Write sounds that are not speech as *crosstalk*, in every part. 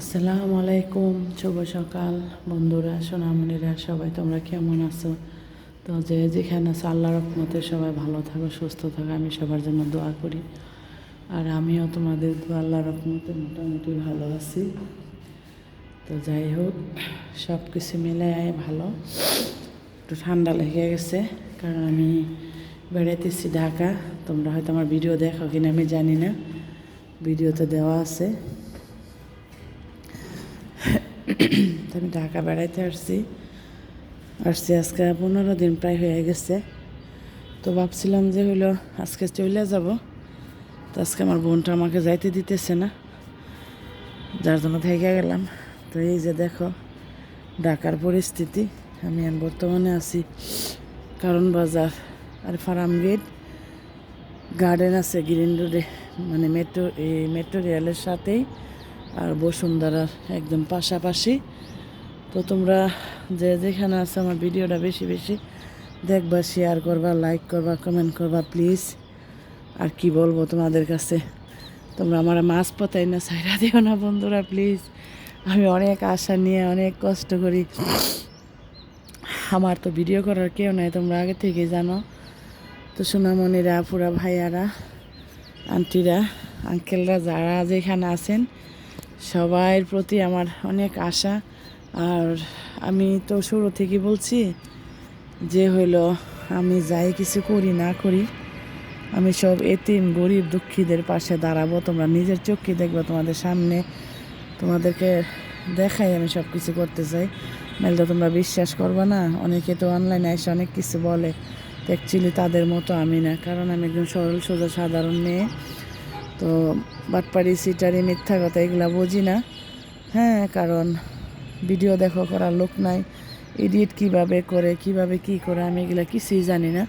আসসালামু আলাইকুম, শুভ সকাল। বন্ধুরা, সোনামণিরা, সবাই তোমরা কেমন আছো? তো যে যেখানে আছো আল্লাহ রহমতে সবাই ভালো থাকো, সুস্থ থাকো, আমি সবার জন্য দোয়া করি। আর আমিও তোমাদের আল্লাহ রহমতে মোটামুটি ভালো আছি। তো যাই হোক সব কিছু মিলে ভালো। একটু ঠান্ডা লেগে গেছে, কারণ আমি বেড়াইতেছি ঢাকা। তোমরা হয়তো আমার ভিডিও দেখো কিনা আমি জানি না। ভিডিওতে দেওয়া আছে। *coughs* আমি ঢাকা বেড়াইতে আসছি। আসছি আজকে পনেরো দিন প্রায় হয়ে গেছে। তো ভাবছিলাম যে হইল আজকে চলে যাব। তো আজকে আমার বোনটা আমাকে যাইতে দিতেছে না। যার জন্য থেকে গেলাম। তো এই যে দেখো, ঢাকার পরিস্থিতি। আমি বর্তমানে আছি কারণ বাজার আর ফার্ম গেট। গার্ডেন আছে গ্রিন রোডে মানে মেট্রো, এই মেট্রো রেলের সাথেই। আর বসুন্ধরার একদম পাশাপাশি। তো তোমরা যে যেখানে আছে আমার ভিডিওটা বেশি বেশি দেখবা শেয়ার করবা লাইক করবা কমেন্ট করবা প্লিজ আর কি বলব তোমাদের কাছে? তোমরা আমার মাছ পতাই না সাইরা দিও না বন্ধুরা প্লিজ আমি অনেক আশা নিয়ে অনেক কষ্ট করি। আমার তো ভিডিও করার কেউ নাই, তোমরা আগে থেকে জানো। তো সোনামণিরা পুরা ভাইয়ারা, আন্টিরা আঙ্কেলরা যারা যেখানে আছেন সবার প্রতি আমার অনেক আশা। আর আমি তো শুরু থেকে বলছি যে হইল, আমি যাই কিছু করি না করি, আমি সব এতিম, গরিব, দুঃখীদের পাশে দাঁড়াবো। তোমরা নিজের চোখকে দেখব, তোমাদের সামনে তোমাদেরকে দেখাই আমি সব কিছু করতে চাই। নাহলে তো তোমরা বিশ্বাস করবে না, অনেকে তো অনলাইনে এসে অনেক কিছু বলে। অ্যাকচুয়ালি তাদের মতো আমি না, কারণ আমি একজন সরল, সোজা, সাধারণ মেয়ে। তো বাটপাড়ি, সিটারি, মিথ্যা কথা এগুলা বুঝি না। হ্যাঁ কারণ ভিডিও দেখো করার লোক নাই। এডিট কীভাবে করে, কীভাবে কি করে, আমি এগুলা কিছুই জানি না।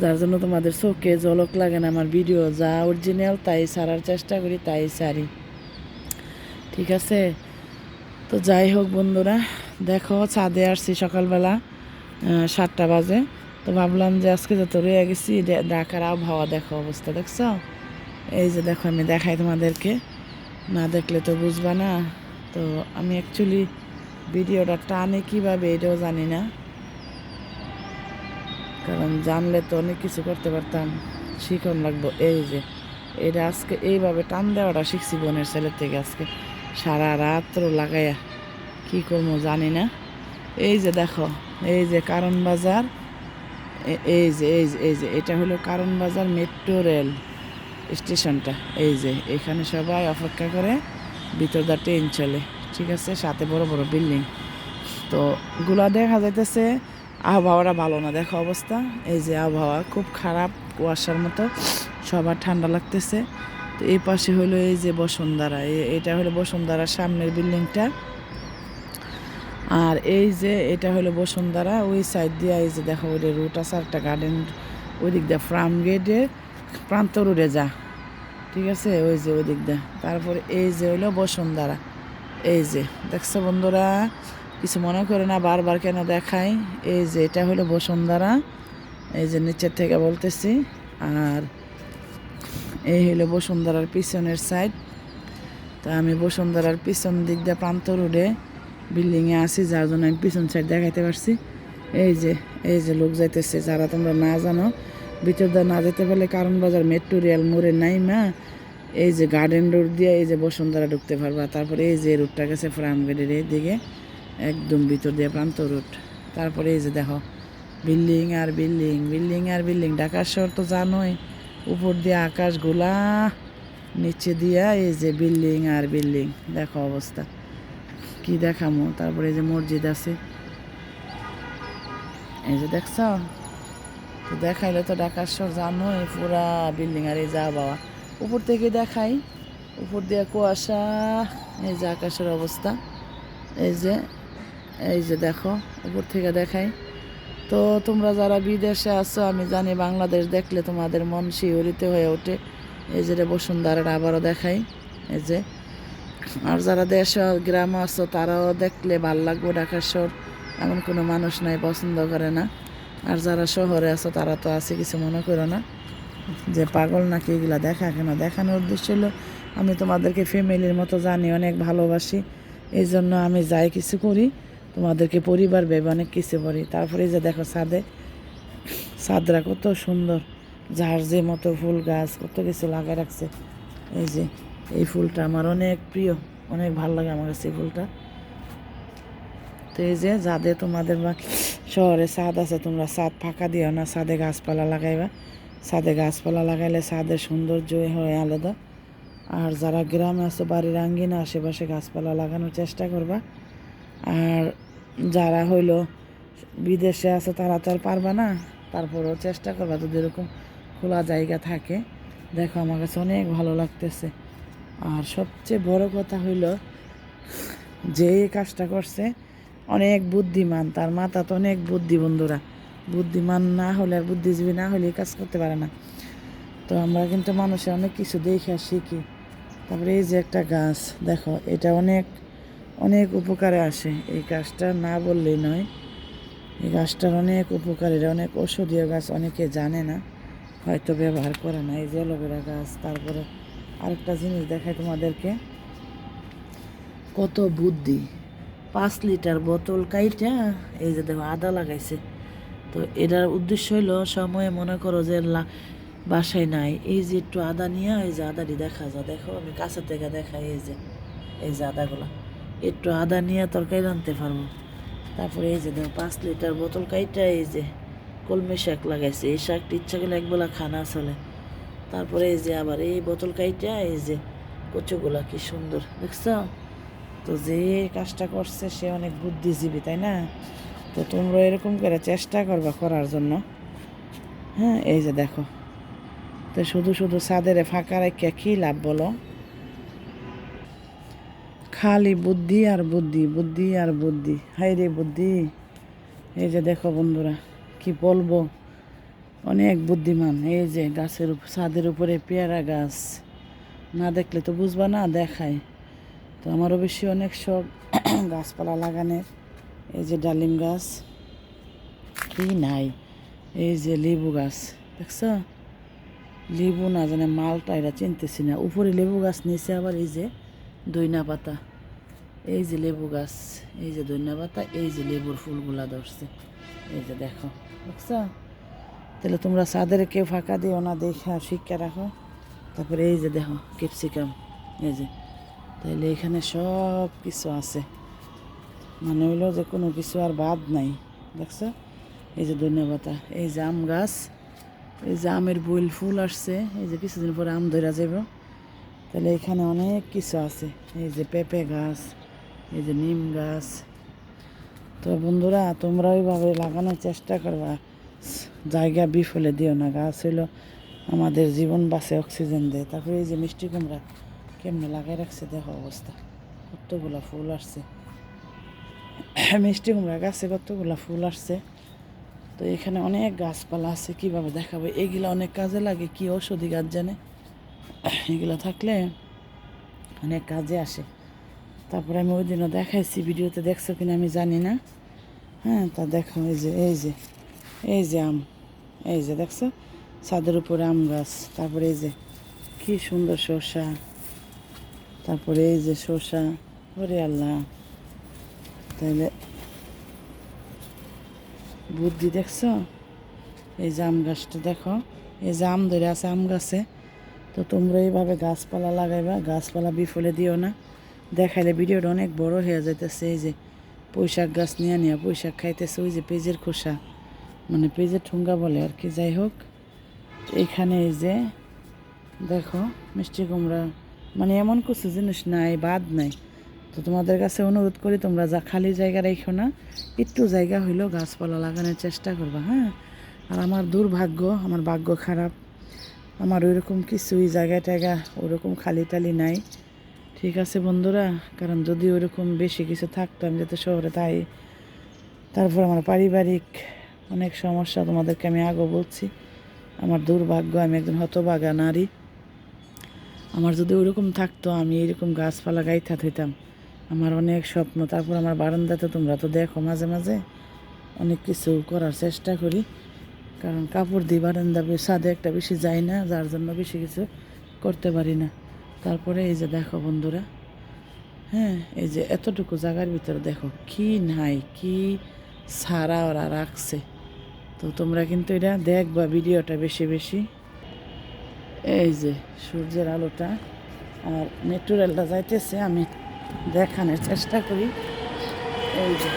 যার জন্য তোমাদের চোখে জলক লাগে না আমার ভিডিও। যা অরিজিনাল তাই সারার চেষ্টা করি, তাই সারি। ঠিক আছে? তো যাই হোক বন্ধুরা, দেখো, ছাদে আসছি সকালবেলা সাতটা বাজে। তো ভাবলাম যে আজকে যত রয়ে গেছি ঢাকার আবহাওয়া দেখো অবস্থা, দেখছ? এই যে দেখো, আমি দেখাই তোমাদেরকে। না দেখলে তো বুঝবা না। তো আমি অ্যাকচুয়ালি ভিডিওটা টানে কীভাবে এটাও জানি না। কারণ জানলে তো অনেক কিছু করতে পারতাম। শিখন লাগবো। এই যে, এটা আজকে এইভাবে টান দেওয়াটা শিখছি বোনের ছেলের থেকে আজকে। সারা রাত্র লাগাইয়া কি করব জানি না। এই যে দেখো, এই যে কারণ বাজার। এই যে এই যে এই যে, এটা হলো কারণ বাজার মেট্রো রেল। স্টেশনটা, এই যে, এখানে সবাই অপেক্ষা করে ভিতরটা ট্রেন চলে, ঠিক আছে? সাথে বড় বড় বিল্ডিং তো গুলা দেখা যাইতেছে, আবহাওয়াটা ভালো না, দেখো অবস্থা। এই যে আবহাওয়া, খুব খারাপ কুয়াশার মতো, সবার ঠান্ডা লাগতেছে। তো এই পাশে হলো এই যে বসুন্ধরা এটা হলো বসুন্ধরার সামনের বিল্ডিংটা আর এই যে, এটা হলো বসুন্ধরা, ওই সাইড দিয়ে এই যে, দেখো ওই রুট আছে একটা গার্ডেন ওই দিক দিয়ে ফার্ম গেটে প্রান্ত রোডে যা। ঠিক আছে? ওই যে ওই দিক দিয়ে। তারপরে এই যে হইল বসুন্ধরা। এই যে, দেখছ বন্ধুরা? কিছু মনে করে না, বারবার কেন দেখাই? এই যে, এটা হলো বসুন্ধরা। এই যে নিচের থেকে বলতেছি। আর এই হলো বসুন্ধরার পিছনের সাইড তা আমি বসুন্ধরার পিছন দিক দিয়ে প্রান্ত রোডে বিল্ডিংয়ে আছি, যার জন্য আমি পিছন সাইড দেখাইতে পারছি। এই যে এই যে লোক যাইতেছে, যারা তোমরা না জানো ভিতর দিয়ে না যেতে পারলে কারণ বাজার মেট্রো রেল মোড়ে নাই মা এই যে গার্ডেন রোড দিয়ে এই যে বসুন্ধরা ঢুকতে পারবা। তারপরে এই যে রোডটা গেছে ফ্রাম গেটের দিকে একদম ভিতর দিয়ে প্রান্ত রোড তারপরে এই যে দেখো বিল্ডিং আর বিল্ডিং বিল্ডিং আর বিল্ডিং ঢাকার শহর তো জানোই, উপর দিয়ে আকাশ গোলা, নিচে দিয়া এই যে বিল্ডিং আর বিল্ডিং দেখো অবস্থা, কি দেখামো? তারপরে এই যে মসজিদ আছে। এই যে দেখছ? দেখাইলে তো ঢাকার শহর জানোই, পুরা বিল্ডিং আর এই যা বাবা। উপর থেকে দেখাই। উপর দিয়ে কুয়াশা, এই যে আকাশের অবস্থা। এই যে এই যে দেখো, উপর থেকে দেখাই। তো তোমরা যারা বিদেশে আছো, আমি জানি বাংলাদেশ দেখলে তোমাদের মন শিহরিত হয়ে ওঠে। এই যে বসুন্ধরাটা আবারও দেখাই। এই যে, আর যারা দেশ গ্রামে আছো, তারাও দেখলে ভালো লাগবে ঢাকার শহর এমন কোনো মানুষ নাই, পছন্দ করে না। আর যারা শহরে আছো, তারা তো আছে, কিছু মনে করো না। যে পাগল নাকি এগুলা দেখা কেন? দেখানোর উদ্দেশ্য হলো, আমি তোমাদেরকে ফ্যামিলির মতো জানি, অনেক ভালোবাসি। এই জন্য আমি যাই কিছু করি, তোমাদেরকে পরিবার ভেবে অনেক কিছু করি। তারপরে যে দেখো ছাদে, ছাদরা কত সুন্দর। যার যে মতো ফুল গাছ, কত কিছু লাগাই রাখছে। এই যে, এই ফুলটা আমার অনেক প্রিয়, অনেক ভালো লাগে আমার কাছে এই ফুলটা। তো এই যে, যাদের তোমাদের বা শহরে ছাদ আছে, তোমরা ছাদ ফাঁকা দিও না ছাদে গাছপালা লাগাইবা। ছাদে গাছপালা লাগাইলে ছাদের সৌন্দর্য হয় আলাদা। আর যারা গ্রামে আছে, বাড়ির আঙ্গিনা আশেপাশে গাছপালা লাগানোর চেষ্টা করবা। আর যারা হইল বিদেশে আছে, তারা তো আর পারবা না। তারপরেও চেষ্টা করবা যদি এরকম খোলা জায়গা থাকে। দেখো, আমার কাছে অনেক ভালো লাগতেছে। আর সবচেয়ে বড় কথা হইল, যে কাজটা করছে অনেক বুদ্ধিমান, তার মাথা তো অনেক বুদ্ধি বন্ধুরা। বুদ্ধিমান না হলে আর বুদ্ধিজীবী না হলে কাজ করতে পারে না। তো আমরা কিন্তু মানুষের অনেক কিছু দেখে আর শিখি। তারপরে এই যে একটা গাছ, দেখো, এটা অনেক অনেক উপকারে আসে। এই গাছটা না বললেই নয়, এই গাছটার অনেক উপকার, এটা অনেক ঔষধীয় গাছ, অনেকে জানে না, হয়তো ব্যবহার করে না। এই যে অ্যালোভেরা গাছ, তারপরে আরেকটা জিনিস দেখায় তোমাদেরকে। কত বুদ্ধি পাঁচ লিটার বোতল কাইটা, এই যে দেখো, আদা লাগাইছে। তো এটার উদ্দেশ্য হইল, সময়ে মনে করো যে বাসায় নাই। এই যে একটু আদা নিয়ে, এই যে আদাটি দেখা যায়। দেখো, আমি কাছে থেকে দেখাই, এই যে এই যে আদাগুলা। একটু আদা নিয়ে তরকারি রাঁধতে পারব। তারপরে এই যে দেখো, পাঁচ লিটার বোতল কাইটা, এই যে কলমি শাক লাগাইছে। এই শাকটি ইচ্ছা করলে একবেলা খানা চলে। তারপরে এই যে আবার এই বোতল কাইটা, এই যে কচুগুলা, কি সুন্দর। দেখছ? তো যে কাজটা করছে সে অনেক বুদ্ধিজীবী, তাই না? তো তোমরা এরকম করে চেষ্টা করবা করার জন্য। হ্যাঁ এই যে দেখো। তো শুধু শুধু ছাদের ফাঁকা রেখে কী লাভ বলো? খালি বুদ্ধি আর বুদ্ধি বুদ্ধি আর বুদ্ধি। হাই রে বুদ্ধি। এই যে দেখো বন্ধুরা, কি বলব? অনেক বুদ্ধিমান। এই যে গাছের ছাদের উপরে পেয়ারা গাছ। না দেখলে তো বুঝবা না, দেখায়। তো আমারও বেশি অনেক শখ *clears throat* গাছপালা লাগানোর। এই যে ডালিম গাছ। কি নাই। এই যে লেবু গাছ, দেখছ? লেবু না জানে মালটা এটা চিনতেছি না। উপরে লেবু গাছ, নিচে আবার এই যে দইনা পাতা। এই যে লেবু গাছ, এই যে দইনা পাতা, এই যে লেবুর ফুলগুলা ধরছে। এই যে দেখো, দেখছ? তাহলে তোমরা ছাদের কেউ ফাঁকা দিও না, দেখে শিক্ষা রাখো। তারপরে এই যে দেখো, ক্যাপসিকাম, এই যে। তাইলে এখানে সব কিছু আছে। মানে হইল যে কোনো কিছু আর বাদ নাই, দেখছ? এই যে ধন্যবাদ এই যে আম গাছ, এই যে আমের বইল ফুল আসছে, এই যে কিছুদিন পরে আম ধরা যাব তাহলে এখানে অনেক কিছু আছে, এই যে পেঁপে গাছ, এই যে নিম গাছ। তো বন্ধুরা, তোমরা ওইভাবে লাগানোর চেষ্টা করবা। জায়গা বিফলে দিও না, গাছ হইল আমাদের জীবন বাঁচে, অক্সিজেন দেয়। তারপরে এই যে মিষ্টি কুমড়া কেমনে লাগাই রাখছে দেখো অবস্থা? কতগুলা ফুল আসছে? মিষ্টি কুমড়া গাছে কতগুলা ফুল আসছে? তো এখানে অনেক গাছপালা আছে, কীভাবে দেখাবো? এগুলা অনেক কাজে লাগে, কি ঔষধি গাছ জানে? এগুলো থাকলে অনেক কাজে আসে। তারপরে আমি ওই দিনও দেখাইছি, ভিডিওতে দেখছ কিনা আমি জানি না। হ্যাঁ তা দেখো, এই যে এই যে এই যে আম, এই যে দেখছ? ছাদের উপরে আম গাছ, তারপরে এই যে, কি সুন্দর শসা তারপরে এই যে শসা, ওরে আল্লাহ। তাহলে বুদ্ধি দেখছ? এই যে আম গাছটা দেখো, এই যে আম ধরে আছে, আম গাছে। তো তোমরা এইভাবে গাছপালা লাগাইবা, গাছপালা বিফলে দিও না। দেখাইলে ভিডিওটা অনেক বড় হয়ে যাইতেছে, এই যে পুঁইশাক গাছ নিয়ে নিয়ে পুঁইশাক খাইতেছে, ওই যে পেজের খোসা। মানে পেজের ঠুঙ্গা বলে আর কি, যাই হোক। এইখানে এই যে দেখো, মিষ্টি কুমড়া মানে এমন কিছু জিনিস নাই, বাদ নাই। তো তোমাদের কাছে অনুরোধ করি, তোমরা যা খালি জায়গা রেখো না, একটু জায়গা হইলেও গাছপালা লাগানোর চেষ্টা করবা হ্যাঁ? আর আমার দুর্ভাগ্য, আমার ভাগ্য খারাপ। আমার ওইরকম কিছুই জায়গা টায়গা ওরকম খালি টালি নাই। ঠিক আছে বন্ধুরা, কারণ যদি ওইরকম বেশি কিছু থাকতো, আমি যাতে শহরে তাই। তারপর আমার পারিবারিক অনেক সমস্যা তোমাদেরকে আমি আগেও বলছি। আমার দুর্ভাগ্য, আমি একজন হতভাগা নারী। আমার যদি ওইরকম থাকতো, আমি এরকম গাছপালা গাইথা হইতাম আমার অনেক স্বপ্ন, তারপর আমার বারান্দাতে তোমরা তো দেখো মাঝে মাঝে। অনেক কিছু করার চেষ্টা করি। কারণ কাপড় দিয়ে বারান্দা ছাদে একটা বেশি যায় না, যার জন্য বেশি কিছু করতে পারি না। তারপরে এই যে দেখো বন্ধুরা হ্যাঁ এই যে এতটুকু জায়গার ভিতরে দেখো কি নাই, কি সারা ওরা রাখছে। তো তোমরা কিন্তু এটা দেখবা, ভিডিওটা বেশি বেশি। এই যে সূর্যের আলোটা আর মেট্রো যাইতেছে, আমি দেখানোর চেষ্টা করি। এই যে।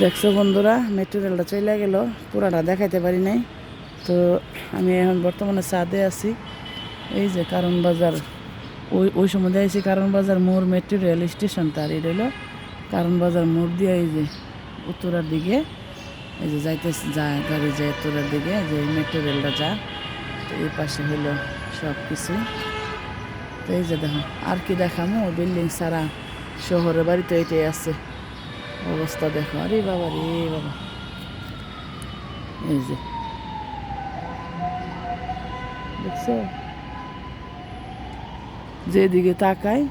দেখছ বন্ধুরা মেট্রো রেলটা চলে গেল, পুরাটা দেখাইতে পারি নাই। তো আমি এখন বর্তমানে সাদে আছি। এই যে কারণ বাজার, ওই ওই সময় দিয়েছি কারণ বাজার মোড় মেট্রো রেল স্টেশন, তার এটা হলো কারণ বাজার মোড় দিয়ে এই যে উত্তরার দিকে। এই যে যাইতে যায় গাড়ি যায় উত্তরার দিকে, যে মেট্রো রেলটা যা, তো এই পাশে হলো সব কিছু তো এই যে দেখো, আর কি দেখামো? বিল্ডিং সারা শহরের বাড়িতে এটাই আছে। অবস্থা দেখো, আরে বাবা রে বাবা। এই যে। দেখছ? যেদিকে তাকাই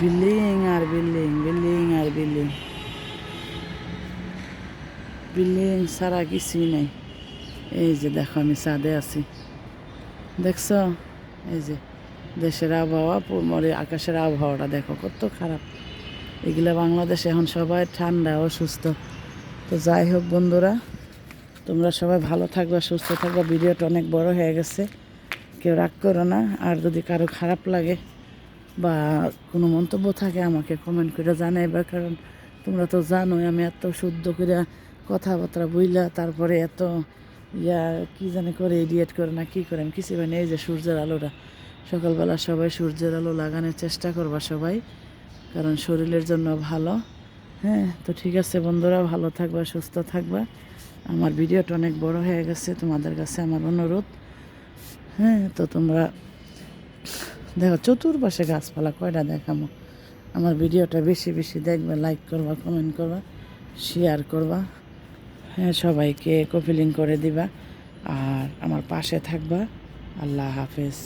বিল্ডিং আর বিল্ডিং বিল্ডিং আর বিল্ডিং বিল্ডিং ছাড়া কিছুই নাই। এই যে দেখো আমি ছাদে আছি। দেখছ? এই যে দেশের আবহাওয়া মরে আকাশের আবহাওয়াটা দেখো কত খারাপ। এগুলা বাংলাদেশে এখন সবাই ঠান্ডা অসুস্থ তো যাই হোক বন্ধুরা, তোমরা সবাই ভালো থাকবা, সুস্থ থাকবা। ভিডিওটা অনেক বড় হয়ে গেছে। কেউ রাগ করো না। আর যদি কারও খারাপ লাগে বা কোনো মন্তব্য থাকে, আমাকে কমেন্ট করে জানাইবা। কারণ তোমরা তো জানোই, আমি এত শুদ্ধ করে কথাবার্তা বইলা তারপরে এত ইয়া কি জানি করে এডিয়েট করে না কি করে আমি কিছু মানে এই যে সূর্যের আলোটা। সকালবেলা সবাই সূর্যের আলো লাগানোর চেষ্টা করবা সবাই, কারণ শরীরের জন্য ভালো। হ্যাঁ তো ঠিক আছে বন্ধুরা, ভালো থাকবা, সুস্থ থাকবা। আমার ভিডিওটা অনেক বড় হয়ে গেছে, তোমাদের কাছে আমার অনুরোধ। হ্যাঁ তো তোমরা দেখো, চতুর্পাশে গাছপালা কয়টা দেখামো? আমার ভিডিওটা বেশি বেশি দেখবে লাইক করবা কমেন্ট করবা শেয়ার করবা। হ্যাঁ সবাইকে কপিলিং করে দিবা আর আমার পাশে থাকবা। আল্লাহ হাফেজ।